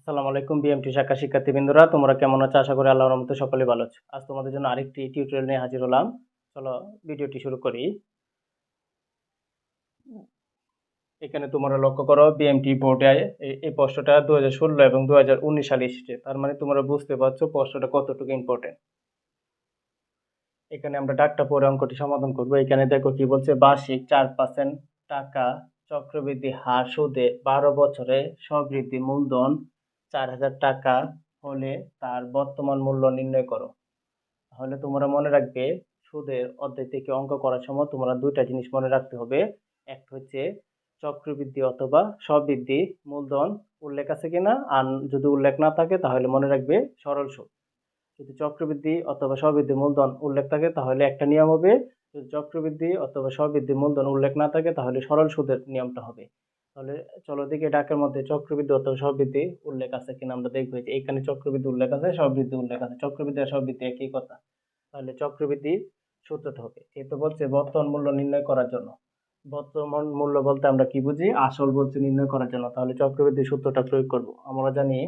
আসসালামু আলাইকুম বিএমটি শাখা শিক্ষার্থীবৃন্দরা, তোমরা কেমন আছো? আশা করি আল্লাহর রহমতে সকলে ভালো আছো। আজ তোমাদের জন্য আরেকটি টিউটোরিয়াল নিয়ে হাজির হলাম। চলো ভিডিওটি শুরু করি। এখানে তোমরা লক্ষ্য করো, বিএমটি বোর্ডে এই- প্রশ্নটা দু হাজার ষোলো এবং দু হাজার উনিশ সালে এসেছে। তার মানে তোমরা বুঝতে পারছ প্রশ্নটা কতটুকু ইম্পর্টেন্ট এখানে আমরা ডাকটা পরে অঙ্কটি সমাধান করব। এখানে দেখো কি বলছে, বার্ষিক চার পার্সেন্ট টাকা চক্রবৃদ্ধি হার সুদে বারো বছরে সবৃদ্ধি মূলধন চার হাজার টাকা হলে তার বর্তমান মূল্য নির্ণয় করো। তাহলে তোমরা মনে রাখবে, সুদের অধ্যায় থেকে অঙ্ক করার সময় তোমরা দুইটা জিনিস মনে রাখতে হবে। এক হচ্ছে চক্রবৃদ্ধি অথবা সবৃদ্ধি মূলধন উল্লেখ আছে কিনা? আর যদি উল্লেখ না থাকে, তাহলে মনে রাখবে সরল সুদ। যদি চক্রবৃদ্ধি অথবা সবৃদ্ধি মূলধন উল্লেখ থাকে, তাহলে একটা নিয়ম হবে। যদি চক্রবৃদ্ধি অথবা সবৃদ্ধি মূলধন উল্লেখ না থাকে, তাহলে সরল সুদের নিয়মটা হবে। তাহলে চলো দেখি ডাকের মধ্যে চক্রবৃদ্ধি অথবা সবৃদ্ধি উল্লেখ আছে কিনা আমরা দেখব যে এখানে চক্রবৃদ্ধি উল্লেখ আছে সবৃদ্ধি উল্লেখ আছে। চক্রবৃদ্ধি আর সবৃদ্ধি একই কথা। তাহলে চক্রবৃদ্ধি সূত্রটা হবে। এ তো বলছে বর্তমান মূল্য নির্ণয় করার জন্য। বর্তমান মূল্য বলতে আমরা কি বুঝি? আসল বলছে নির্ণয় করার জন্য। তাহলে চক্রবৃদ্ধি সূত্রটা প্রয়োগ করব। আমরা জানি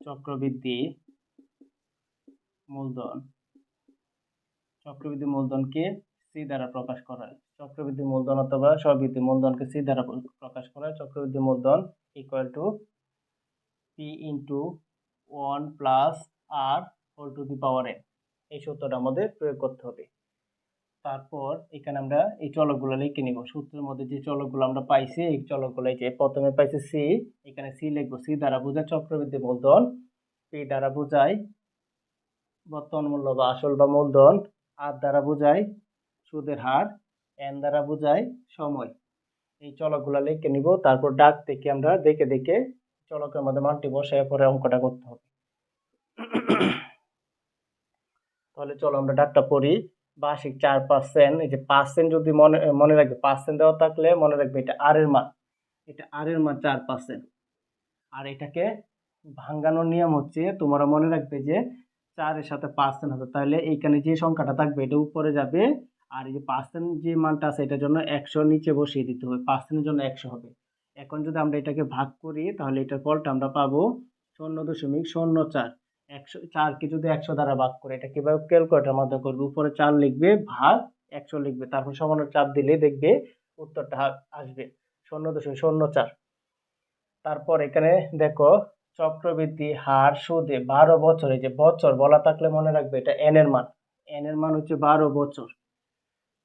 চক্রবৃদ্ধি মূলধন। চক্রবৃদ্ধি মূলধনকে সি দ্বারা প্রকাশ করা হয় চক্রবৃদ্ধি মূলধন অথবা সবৃদ্ধি মূলধনকে সি দ্বারা প্রকাশ করা হয় চক্রবৃদ্ধি মূলধন equal to P into one plus R whole to the power N এই সূত্রটা আমাদের প্রয়োগ করতে হবে। তারপর এখানে আমরা এই চলকগুলো লিখে নিব। সূত্রের মধ্যে যে চলকগুলো আমরা পাইছি, এই চলকগুলো যে প্রথমে পাইছি সি এখানে সি লিখব। সি দ্বারা বোঝায় চক্রবৃদ্ধি মূলধন। পি দ্বারা বোঝায় বর্তমান মূল্য বা আসল বা মূলধন, আর দ্বারা বোঝায় সুদের হার, এন দ্বারা বোঝায় সময়। এই চলকগুলো লিখে নিব, তারপর ডাক থেকে আমরা দেখে দেখে চলকের মধ্যে মানটি বসায় পরে অঙ্কটা করতে হবে। তাহলে চলো আমরা ডাকটা পড়ি। বার্ষিক চার পার্সেন্ট, এই যে পার্সেন্ট যদি মনে মনে রাখবে, পার্সেন্ট দেওয়া থাকলে মনে রাখবে এটা আর এর মান। এটা আর এর মান চার পার্সেন্ট। আর এটাকে ভাঙ্গানোর নিয়ম হচ্ছে, তোমরা মনে রাখবে যে চারের সাথে পার্সেন্ট হবে তাহলে এইখানে যে সংখ্যাটা থাকবে, এটা উপরে যাবে। আর এই যে পার্সেন্ট যে মানটা আছে, এটার জন্য একশো নিচে বসিয়ে দিতে হবে। পার্সেন্টের জন্য একশো হবে। এখন যদি আমরা এটাকে ভাগ করি, তাহলে এটার ফলটা আমরা পাবো শূন্য দশমিক শূন্য চার। একশো, চারকে যদি একশো দ্বারা ভাগ করে, এটা কীভাবে ক্যালকুলেটার মাধ্যমে করবে? উপরে চার লিখবে, ভাগ একশো লিখবে। তারপর সমান চাপ দিলে দেখবে উত্তরটা আসবে শূন্য দশমিক শূন্য চার। তারপর এখানে দেখো চক্রবৃদ্ধি, হার, সুদে বারো বছরে যে বছর বলা থাকলে মনে রাখবে এটা এন এর মান। এন এর মান হচ্ছে বারো বছর।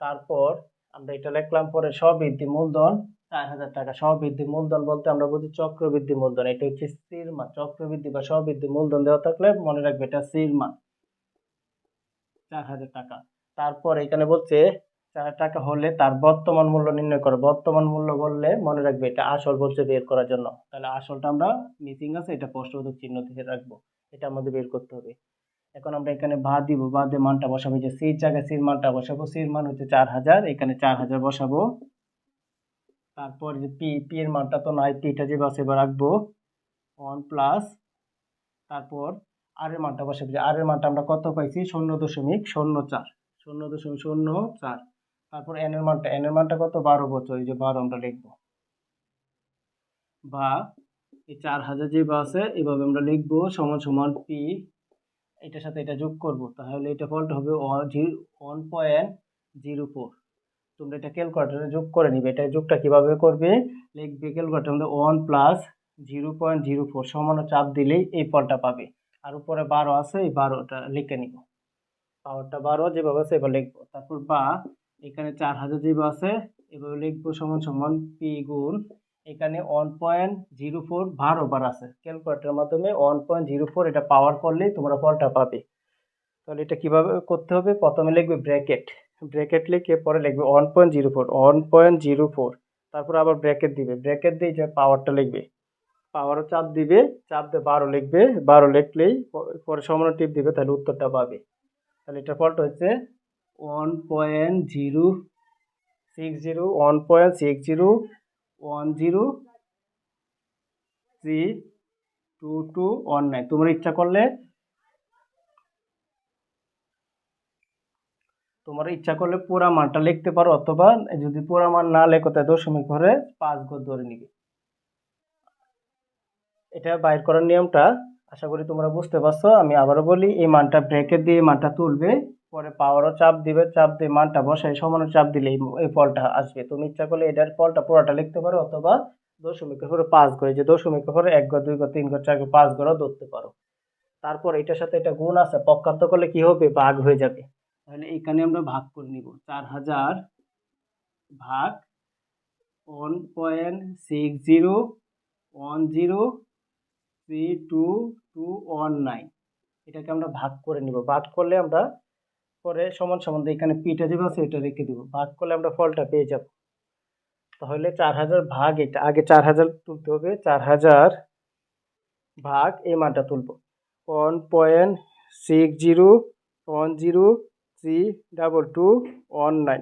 তারপর আমরা এটা লিখলাম, পরে সবৃদ্ধি মূলধন, চার হাজার টাকা। সবৃদ্ধি মূলধন বলতে আমরা বুঝি চক্রবৃদ্ধি মূলধন, এটা হচ্ছে স্থির মান। চক্রবৃদ্ধি বা সবৃদ্ধি মূলধন দেওয়া থাকলে মনে রাখবে এটা স্থির মান। চার হাজার টাকা। তারপর এখানে বলছে চার হাজার টাকা হলে তার বর্তমান মূল্য নির্ণয় করো। বর্তমান মূল্য বললে মনে রাখবে এটা আসল বলছে বের করার জন্য। তাহলে আসলটা আমরা মিসিং আছে, এটা প্রশ্নবোধক চিহ্ন দিয়ে রাখব। এটা আমাদের বের করতে হবে। এখন আমরা এখানে বা দিব, বা দিয়ে মানটা বসাবো। যে সির জায়গায় সির মানটা বসাবো। সির মান হচ্ছে চার হাজার, এখানে চার হাজার বসাবো। তারপর যে পি পি এর মানটা তো নাই পিটা যে বাসে এবার রাখব ওয়ান প্লাস তারপর আর এর মানটা বসাবো। যে আর এর মানটা আমরা কত পাইছি? শূন্য দশমিক শূন্য চার। শূন্য দশমিক শূন্য চার। তারপর এন এর মানটা এন এর মানটা কত? বারো বছর, এই যে বারো আমরা লিখব। বা এই চার হাজার যে বা আছে, এভাবে আমরা লিখব, সমান সমান পি এটার সাথে এটা যোগ করব। তাহলে এটা ফলটা হবে ওয়ান পয়েন্ট জিরো ফোর তোমরা এটা ক্যালকুলেটারে যোগ করে নিবে। এটা যোগটা কীভাবে করবে? লিখবে ক্যালকুলেটার মধ্যে one plus zero point zero four সমান চাপ দিলেই এই ফলটা পাবে। আর উপরে বারো আছে, এই বারোটা লিখে নিব। পাওয়ারটা বারো যেভাবে আছে, এবার লিখব। তারপর বা এখানে চার হাজার যেভাবে আছে, এভাবে লিখব সমান সমান পি গুণ, এখানে ওয়ান পয়েন্ট জিরো ফোর বারো বার আছে। ক্যালকুলেটারের মাধ্যমে ওয়ান পয়েন্ট জিরো ফোর এটা পাওয়ার করলেই তোমরা ফলটা পাবে। তাহলে এটা কীভাবে করতে হবে? প্রথমে লিখবে ব্র্যাকেট ব্র্যাকেট লিখে পরে লিখবে one point zero four one point zero four তারপর আবার ব্র্যাকেট দিবে। ব্র্যাকেট দিয়ে যে পাওয়ারটা লিখবে পাওয়ারও চাপ দিবে, চাপ দিয়ে বারো লিখবে। বারো লিখলেই পরে সমান টিপ দিবে, তাহলে উত্তরটা পাবে। তাহলে এটা ফলটা হচ্ছে one point zero six zero one point six zero one zero three two two one nine তোমরা ইচ্ছা করলে, তোমরা ইচ্ছা করলে পুরা মানটা লিখতে পারো, অথবা যদি পুরা মান না লেখো তাই দশমিক ঘরে পাঁচ ঘর ধরে নিবে। এটা বাইর করার নিয়মটা, আশা করি তোমরা বুঝতে পারছ। আমি আবারও বলি, এই মানটা ব্রেকেট দিয়ে মানটা তুলবে। পরে পাওয়ারও চাপ দিবে, চাপ দিয়ে মানটা বসায় সমানো চাপ দিলে এই এই ফলটা আসবে। তুমি ইচ্ছা করলে এটার ফলটা পুরোটা লিখতে পারো অথবা দশমিকের পরে পাঁচ করে, যে দশমিকের পরে এক ঘর, দুই ঘর, তিন ঘর, চার ঘর, পাঁচ ঘরও ধরতে পারো। তারপর এটার সাথে এটা গুণ আছে, পক্ষান্ত করলে কি হবে? ভাগ হয়ে যাবে। তাহলে এখানে আমরা ভাগ করে নিব। চার হাজার ভাগ one point six zero one zero three two two one nine এটাকে আমরা ভাগ করে নিব। ভাগ করলে আমরা পরে সমান সমান এখানে পিটা যেভাবে আছে এটা রেখে দিব। ভাগ করলে আমরা ফলটা পেয়ে যাব। তাহলে চার হাজার ভাগ এটা আগে চার হাজার তুলতে হবে চার হাজার ভাগ এই মানটা তুলব। One point six zero one zero three double two one nine.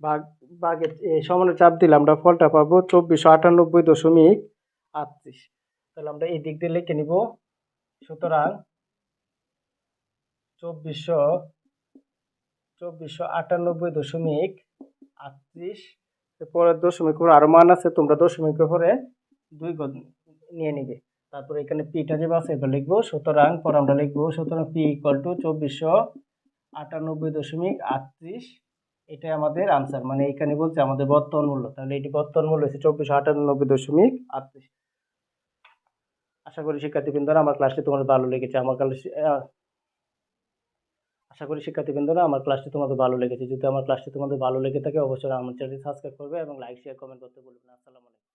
ভাগ ভাগের এ, সমানে চাপ দিলে আমরা ফলটা পাবো চব্বিশশো আটানব্বই দশমিক আটত্রিশ। তাহলে আমরা এই দিক দিয়ে লিখে নিব। সুতরাং চব্বিশশো চব্বিশশো আটানব্বই দশমিক আটত্রিশ। পরের দশমিক উপরে আরও মান আছে, তোমরা দশমিকের উপরে দুই নিয়ে নিবে। তারপরে এখানে পিটা যে আছে, এটা লিখব। সুতরাং পরে আমরা লিখব, সুতরাং পি ইকুয়াল টু চব্বিশশো আটানব্বই দশমিক আটত্রিশ। এটাই আমাদের আনসার মানে এখানে বলছে আমাদের বর্তমান মূল্য। তাহলে এটি বর্তমান মূল্য হচ্ছে চব্বিশশো আটানব্বই দশমিক আটত্রিশ। আশা করি শিক্ষার্থীবৃন্দরা আমার ক্লাসটি তোমাদের ভালো লেগেছে। আমার ক্লাস আশা করি শিক্ষার্থীবৃন্দরা আমার ক্লাসটি তোমাদের ভালো লেগেছে। যদি আমার ক্লাসটি তোমাদের ভালো লেগে থাকে, অবশ্যই আমার চ্যানেলটি সাবস্ক্রাইব করবে এবং লাইক শেয়ার কমেন্ট করতে বলবে না। আসসালামু আলাইকুম।